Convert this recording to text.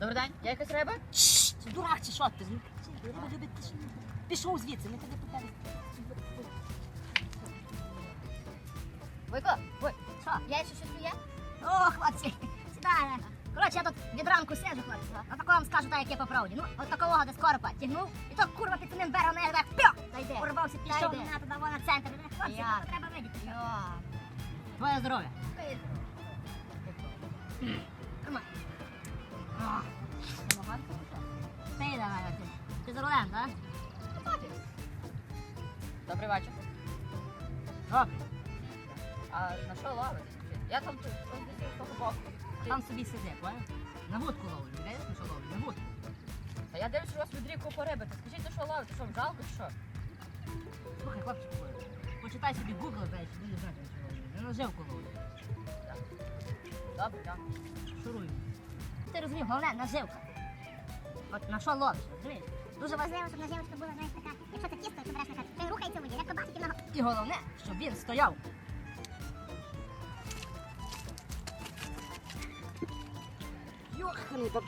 Добрий день, є якась риба? Чш, ти дурак чи що ти? Риба любить тишину. Пішов звідси, не тебе питали. Войко, Вой, що, є ще щось є? О, хлопці, сідає. Коротше, я тут від ранку сижу, хлопці. А такого вам скажу так, як є по правді. Ну, от такого десь коропа тягнув, і то курва під цим берегом, я так пьо! Та. Урвався, пішов мене туди вон на центр. Хлопці, Як? то треба видіти. що. Йо. Твоє здоров'я. За рулем, так? Добрий вечір. Добре. А на що ловити? Я там тут з того боку. Там собі сиди, понял? На вудку ловлю, видиш, на що ловлю? На вудку. Та я дивлюсь, що у вас в відрі купа риби. Та скажіть, на що ловити? Що, вам жалко чи що? Слухай, хлопчик, почитай собі Google, знаєш, будеш знати, на що ловлю. На наживку ловлю. Добре, так. Шуруй. Ти розумів, головне, наживка. От на що ловиш, розумієш? Дуже важливо, щоб наживочка була, знаєш, така. Якщо це тісто, то береш на карту. Він рухається в воді, як побачить, на І головне, щоб він стояв. Йоханий баба.